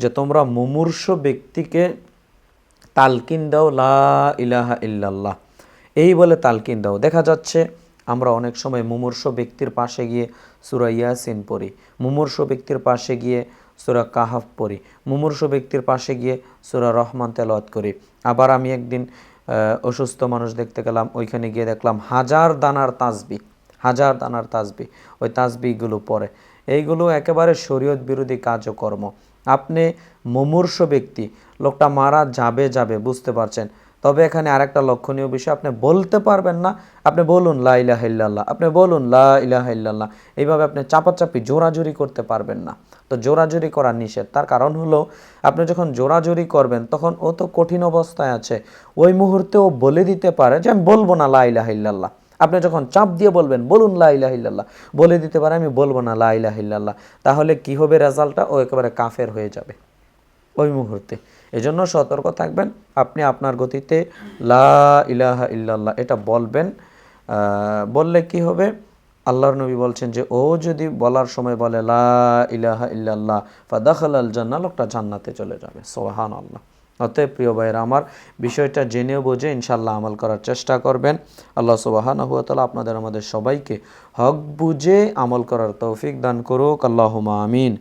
যে তোমরা মুমূর্ষ ব্যক্তিকে তালকিন দাও, লা ইলাহা ইল্লাল্লাহ। এই বলে তালকিন দাও। দেখা যাচ্ছে আমরা অনেক সময় মুমূর্ষ ব্যক্তির পাশে গিয়ে সুরা ইয়াসিন পড়ি, মুমূর্ষ ব্যক্তির পাশে গিয়ে সুরা কাহাফ পড়ি, মুমূর্ষ ব্যক্তির পাশে গিয়ে সুরা রহমান তেলাওয়াত করি। আবার আমি একদিন অসুস্থ মানুষ দেখতে গেলাম, ওইখানে গিয়ে দেখলাম হাজার দানার তাসবি। হাজার দানার তাজবি ওই তাজবিগুলো পড়ে। এইগুলো একেবারে শরীয়ত বিরোধী কাজকর্ম। আপনি মুমূর্ষ ব্যক্তি, লোকটা মারা যাবে যাবে, বুঝতে পারছেন? তবে এখানে আরেকটা লক্ষণীয় বিষয়, আপনি বলতে পারবেন না, আপনি বলুন লা ইলাহা ইল্লাল্লাহ, আপনি বলুন লা ইলাহা ইল্লাল্লাহ, এইভাবে আপনি চাপাচাপি, জোরাজুরি করতে পারবেন না। তো জোরাজুরি করা নিষেধ, তার কারণ হলো আপনি যখন জোরাজুরি করবেন, তখন ও তো কঠিন অবস্থায় আছে। ওই মুহূর্তে ও বলে দিতে পারে যে, আমি বলব না লা ইল্লাল্লাহ। আপনি যখন চাপ দিয়ে বলবেন, বলুন লা ইলাহা ইল্লাল্লাহ বলে দিতে পারে, আমি বলব না লা ইলাহা তাহলে কি হবে রেজাল্টটা? ও একেবারে কাফের হয়ে যাবে ওই মুহূর্তে। এজন্য সতর্ক থাকবেন, আপনি আপনার গতিতে লা ইলাহা ইল্লাল্লাহ, এটা বলবেন। বললে কি হবে? আল্লাহর নবী বলছেন যে, ও যদি বলার সময় বলে লা ইলাহা ইল্লাল্লাহ ফাদাখাল আল জান্নাহ, লোকটা জান্নাতে চলে যাবে। সোহান আল্লাহ অতএব প্রিয় ভাইয়েরা, আমার বিষয়টা জেনেও বোঝে ইনশাল্লাহ আমল করার চেষ্টা করবেন। আল্লাহ সুবাহান তাআলা আপনাদের, আমাদের সবাইকে হক বুঝে আমল করার তৌফিক দান করুক। আল্লাহ আমিন।